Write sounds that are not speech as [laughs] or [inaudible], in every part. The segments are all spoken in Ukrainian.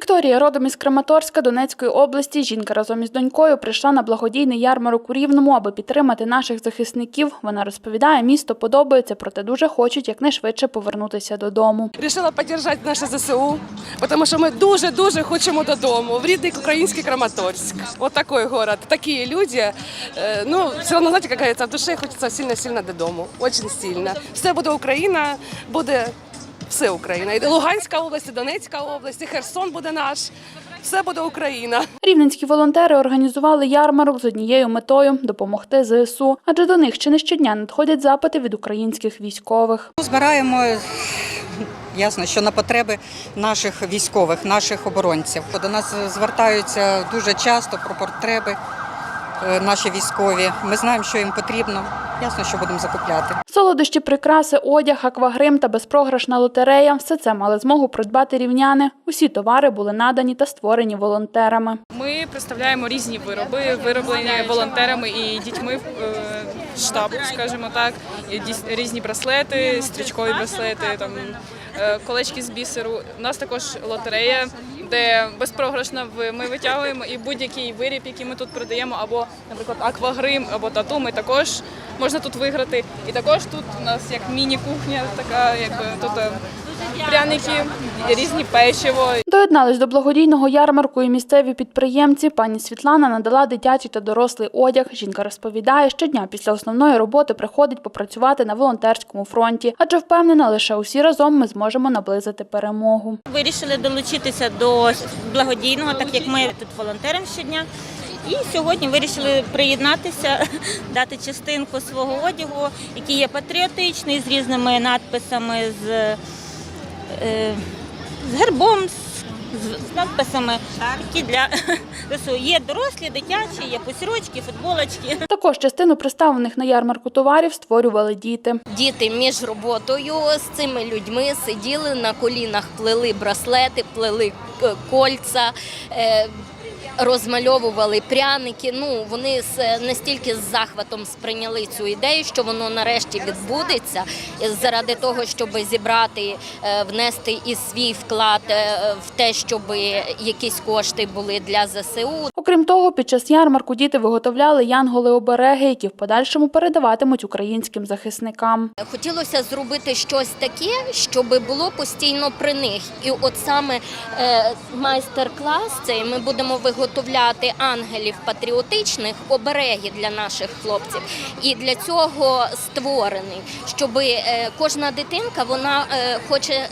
Вікторія, родом із Краматорська Донецької області, жінка разом із донькою прийшла на благодійний ярмарок у Рівному, аби підтримати наших захисників. Вона розповідає, місто подобається, проте дуже хочуть якнайшвидше повернутися додому. Рішила підтримати наше ЗСУ, тому що ми дуже-дуже хочемо додому, в рідний український Краматорськ. Вот такой город, такі люди. Е, Ну, все одно, знаєте, як говориться, в душі хочеться сильно-сильно додому, дуже сильно. Все буде Україна, буде все Україна. І Луганська область, і Донецька область, і Херсон буде наш. Все буде Україна. Рівненські волонтери організували ярмарок з однією метою допомогти ЗСУ, адже до них ще не щодня надходять запити від українських військових. Збираємо ясно, що на потреби наших військових, наших оборонців. До нас звертаються дуже часто про потреби е, наші військові. Ми знаємо, що їм потрібно. Ясно, що будемо закупляти. Солодощі, прикраси, одяг, аквагрим та безпрограшна лотерея все це мали змогу придбати рівняни. Усі товари були надані та створені волонтерами. Ми представляємо різні вироби, вироблені волонтерами і дітьми е, штабу, скажімо так, різні браслети, стрічкові браслети, там колечки з бісеру. У нас також лотерея, де безпрограшно в- ми витягуємо і будь-який виріб, який ми тут продаємо, або, наприклад, аквагрим, або тату, ми також можна тут виграти. І також тут у нас як міні-кухня, така якби тут е, пряники, різні печиво, Доєднались до благодійного ярмарку і місцеві підприємці. Пані Світлана надала дитячий та дорослий одяг. Жінка розповідає, щодня після основної роботи приходить попрацювати на волонтерському фронті, адже впевнена, лише усі разом ми зможемо наблизити перемогу. Вирішили долучитися до благодійного, так як ми тут волонтером щодня. І сьогодні вирішили приєднатися, [laughs] дати частинку свого одягу, який є патріотичний, з різними надписами, з, з гербом, з, з надписами, які для [laughs] ЗСУ. Є дорослі, дитячі, є посірочки, футболочки. Також частину представлених на ярмарку товарів створювали діти. Діти між роботою з цими людьми сиділи на колінах, плели браслети, плели е, кольця. Е, Розмальовували пряники. Ну вони з настільки з захватом сприйняли цю ідею, що воно нарешті відбудеться е, заради того, щоб зібрати, е, внести і свій вклад е, в те, щоб якісь кошти були для ЗСУ. Окрім того, під час ярмарку діти виготовляли янголи-обереги, які в подальшому передаватимуть українським захисникам. Хотілося зробити щось таке, щоб було постійно при них. І от саме е, майстер-клас цей ми будемо виготовляти ангелів патріотичних обереги для наших хлопців. І для цього створений, щоб е, кожна дитинка вона е, хоче.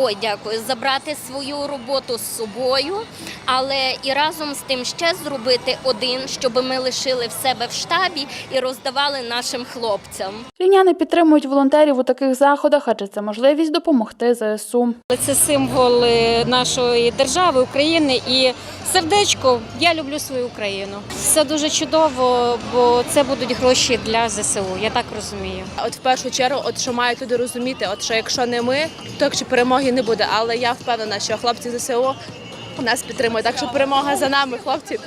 Ой, дякую, забрати свою роботу з собою, але і разом з тим ще зробити один, щоб ми лишили в себе в штабі і роздавали нашим хлопцям. Рівняни підтримують волонтерів у таких заходах, адже це можливість допомогти ЗСУ. Це символ е, нашої держави, України і сердечко. Я люблю свою Україну. Все дуже чудово, бо це будуть гроші для ЗСУ. Я так розумію. От в першу чергу, от що мають люди розуміти, от що якщо не ми, то якщо перемоги не буде. Але я впевнена, що хлопці ЗСУ нас підтримують. Так що перемога за нами, хлопці.